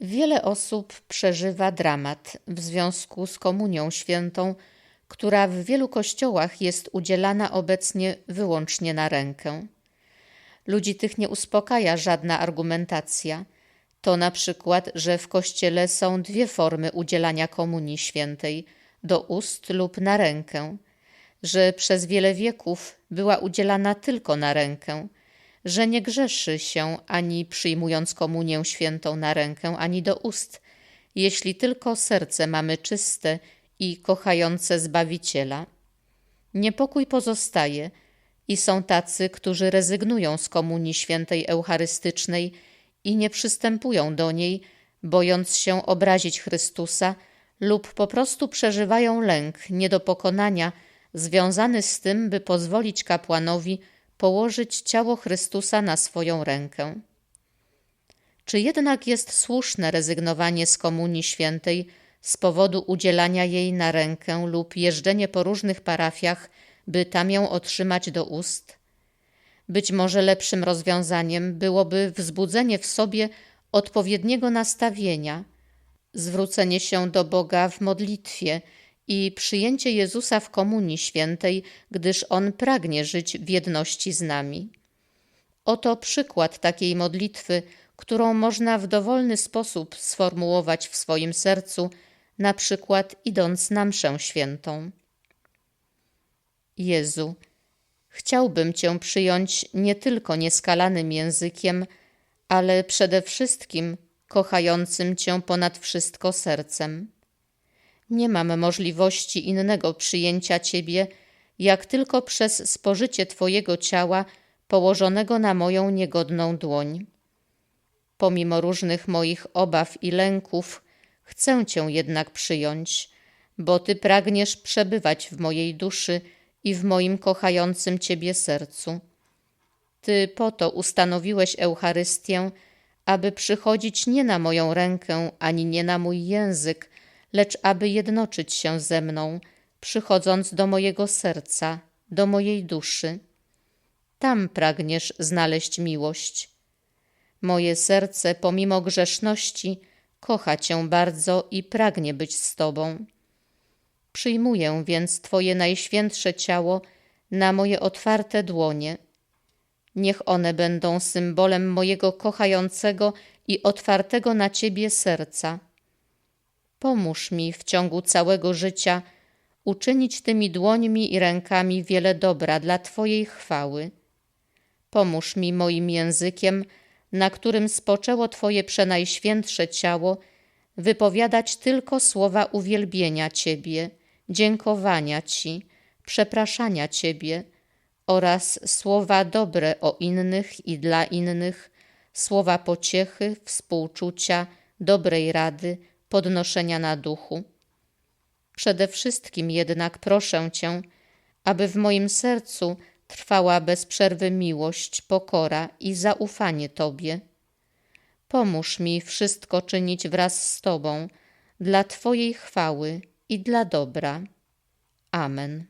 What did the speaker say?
Wiele osób przeżywa dramat w związku z Komunią Świętą, która w wielu kościołach jest udzielana obecnie wyłącznie na rękę. Ludzi tych nie uspokaja żadna argumentacja. To na przykład, że w kościele są dwie formy udzielania Komunii Świętej do ust lub na rękę, że przez wiele wieków była udzielana tylko na rękę że nie grzeszy się ani przyjmując komunię świętą na rękę, ani do ust, jeśli tylko serce mamy czyste i kochające Zbawiciela. Niepokój pozostaje i są tacy, którzy rezygnują z komunii świętej eucharystycznej i nie przystępują do niej, bojąc się obrazić Chrystusa, lub po prostu przeżywają lęk nie do pokonania, związany z tym, by pozwolić kapłanowi położyć ciało Chrystusa na swoją rękę. Czy jednak jest słuszne rezygnowanie z Komunii Świętej z powodu udzielania jej na rękę lub jeżdżenie po różnych parafiach, by tam ją otrzymać do ust? Być może lepszym rozwiązaniem byłoby wzbudzenie w sobie odpowiedniego nastawienia, zwrócenie się do Boga w modlitwie i przyjęcie Jezusa w Komunii Świętej, gdyż On pragnie żyć w jedności z nami. Oto przykład takiej modlitwy, którą można w dowolny sposób sformułować w swoim sercu, na przykład idąc na mszę świętą. Jezu, chciałbym Cię przyjąć nie tylko nieskalanym językiem, ale przede wszystkim kochającym Cię ponad wszystko sercem. Nie mam możliwości innego przyjęcia Ciebie, jak tylko przez spożycie Twojego ciała położonego na moją niegodną dłoń. Pomimo różnych moich obaw i lęków, chcę Cię jednak przyjąć, bo Ty pragniesz przebywać w mojej duszy i w moim kochającym Ciebie sercu. Ty po to ustanowiłeś Eucharystię, aby przychodzić nie na moją rękę ani nie na mój język, lecz aby jednoczyć się ze mną, przychodząc do mojego serca, do mojej duszy. Tam pragniesz znaleźć miłość. Moje serce, pomimo grzeszności, kocha Cię bardzo i pragnie być z Tobą. Przyjmuję więc Twoje najświętsze ciało na moje otwarte dłonie. Niech one będą symbolem mojego kochającego i otwartego na Ciebie serca Pomóż mi w ciągu całego życia uczynić tymi dłońmi i rękami wiele dobra dla Twojej chwały. Pomóż mi moim językiem, na którym spoczęło Twoje przenajświętsze ciało, wypowiadać tylko słowa uwielbienia Ciebie, dziękowania Ci, przepraszania Ciebie oraz słowa dobre o innych i dla innych, słowa pociechy, współczucia, dobrej rady, podnoszenia na duchu. Przede wszystkim jednak proszę Cię, aby w moim sercu trwała bez przerwy miłość, pokora i zaufanie Tobie. Pomóż mi wszystko czynić wraz z Tobą, dla Twojej chwały i dla dobra. Amen.